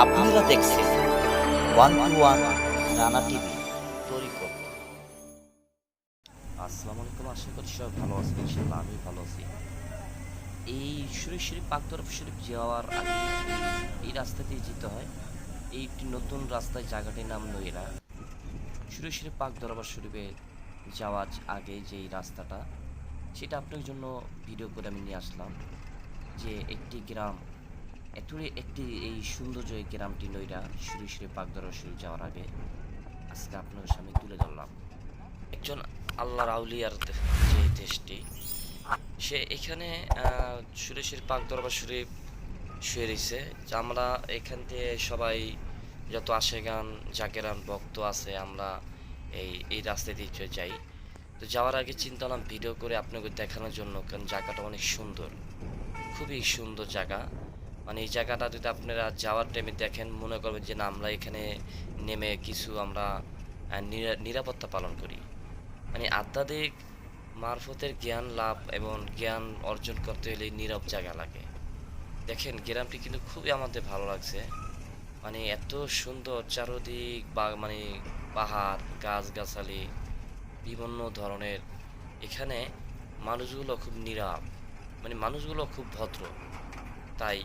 আপনারা দেখছেন one two one Rana TV তরিকত আসসালামু আলাইকুম, আশা করি সবাই ভালো আছেন ইনশাল্লাহ আমি ভালো আছি। এই শরীফ শরীফ পাকতরফ শরীফ যাওয়ার আগে এই রাস্তা দিয়ে যেতে হয়। এই একটি নতুন রাস্তায় জায়গাটির নাম নইরা শরীফ শরীফ পাক দরবার শরীফে যাওয়ার আগে যে রাস্তাটা, সেটা আপনার জন্য ভিডিও করে আমি নিয়ে আসলাম যে একটি গ্রাম এতই একটি এই সৌন্দর্য এই গ্রামটি নইরা পাক দরবার শরীফ যাওয়ার আগে আজকে আপনার সামনে তুলে ধরলাম। একজন আল্লাহর আউলিয়ার যে দেশটি, সে এখানে সুরেশের পাক দরবার শরীফ শুয়ে রয়েছে। যা আমরা এখান থেকে সবাই যত আশেগান জাকেরান ভক্ত আছে, আমরা এই এই রাস্তা দিয়ে যাই। তো যাওয়ার আগে চিন্তা করলাম ভিডিও করে আপনাকে দেখানোর জন্য, কারণ জায়গাটা অনেক সুন্দর। খুবই সুন্দর জায়গা। মানে এই জায়গাটা যদি আপনারা যাওয়ার টাইমে দেখেন, মনে করবেন যে না, আমরা এখানে নেমে কিছু আমরা নিরাপত্তা পালন করি। মানে আধ্যাত্মিক মারফতের জ্ঞান লাভ এবং জ্ঞান অর্জন করতে হলে নীরব জায়গা লাগে। দেখেন, গ্রামটি কিন্তু খুবই আমাদের ভালো লাগছে। মানে এত সুন্দর চারদিক বা মানে পাহাড়, গাছগাছালি, বিভিন্ন ধরনের। এখানে মানুষগুলো খুব নীরব। মানে মানুষগুলো খুব ভদ্র। তাই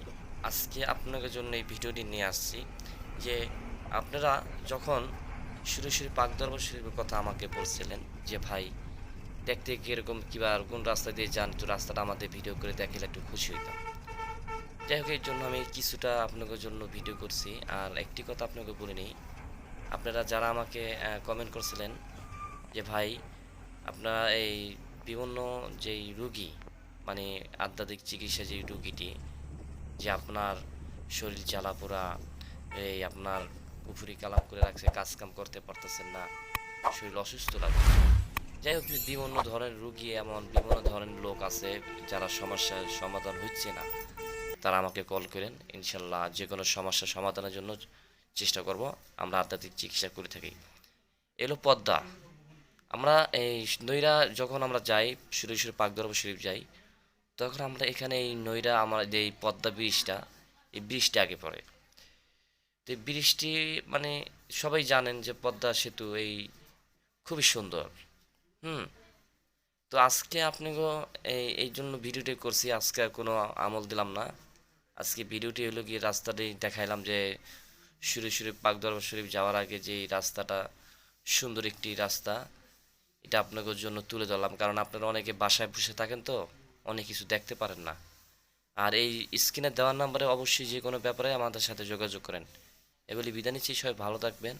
আজকে আপনাদের জন্য এই ভিডিওটি নিয়ে আসছি যে আপনারা যখন সুরেশ্বরী পাক দরবার শরীফের কথা আমাকে বলছিলেন যে, ভাই, দেখতে কীরকম কিবা কোন রাস্তা দিয়ে যান, একটু রাস্তাটা আমাদের ভিডিও করে দেখালে একটু খুশি হইতাম। যাই হোক এর জন্য আমি কিছুটা আপনাদের জন্য ভিডিও করছি। আর একটি কথা আপনাকে বলে নিই, আপনারা যারা আমাকে কমেন্ট করছিলেন যে, ভাই, আপনারা এই বিভিন্ন যেই রুগী মানে আধ্যাত্মিক চিকিৎসা যে রুগীটি যে আপনার শরীর জ্বালাপোড়া এই আপনার পুকুরি কালাম করে রাখছে কাজ কাম করতে পারতেছেন না, শরীর অসুস্থ লাগে যাই হোক বিভিন্ন ধরনের রুগী এমন বিভিন্ন ধরনের লোক আছে যারা সমস্যার সমাধান হচ্ছে না, তারা আমাকে কল করেন। ইনশাল্লাহ যে কোনো সমস্যা সমাধানের জন্য চেষ্টা করব। আমরা আধ্যাত্মিক চিকিৎসা করে থাকি। এলো পদ্মা। আমরা এই নৈরা যখন আমরা যাই শুরু পাকদরব শরীফ যাই তখন আমরা এখানে এই নৈরা আমার যে এই পদ্মা ব্রিজটা, এই ব্রিজটা আগে পড়ে। তো ব্রিজটি মানে সবাই জানেন যে পদ্মা সেতু এই খুবই সুন্দর। হুম? তো আজকে আপনাকে এই এই জন্য ভিডিওটি করছি, আজকে কোনো আমল দিলাম না। আজকে ভিডিওটি হলো গিয়ে রাস্তাটি দেখাইলাম যে সুরে সুরে পাক দরবার শরীফ যাওয়ার আগে যে রাস্তাটা সুন্দর একটি রাস্তা, এটা আপনাদের জন্য তুলে ধরলাম। কারণ আপনারা অনেকে বাসায় বসে থাকেন তো অনেক কিছু দেখতে পারেন না। আর এই স্ক্রিনে দেওয়ার নাম্বারে অবশ্যই যে কোনো ব্যাপারে আমাদের সাথে যোগাযোগ করেন। এগুলি বিদায় নিচ্ছি, সবাই ভালো থাকবেন।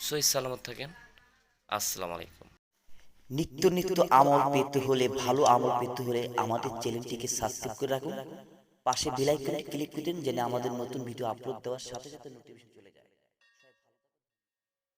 সই সালামত থাকেন। আসসালামু আলাইকুম। নিত্য নিত্য আমল পেতে হলে, ভালো আমল পেতে হলে আমাদের চ্যানেলটিকে সাবস্ক্রাইব করে রাখুন। পাশে বেল আইকনটি ক্লিক করে দিন যেন আমাদের নতুন ভিডিও আপলোড দেওয়ার সাথে সাথে নোটিফিকেশন চলে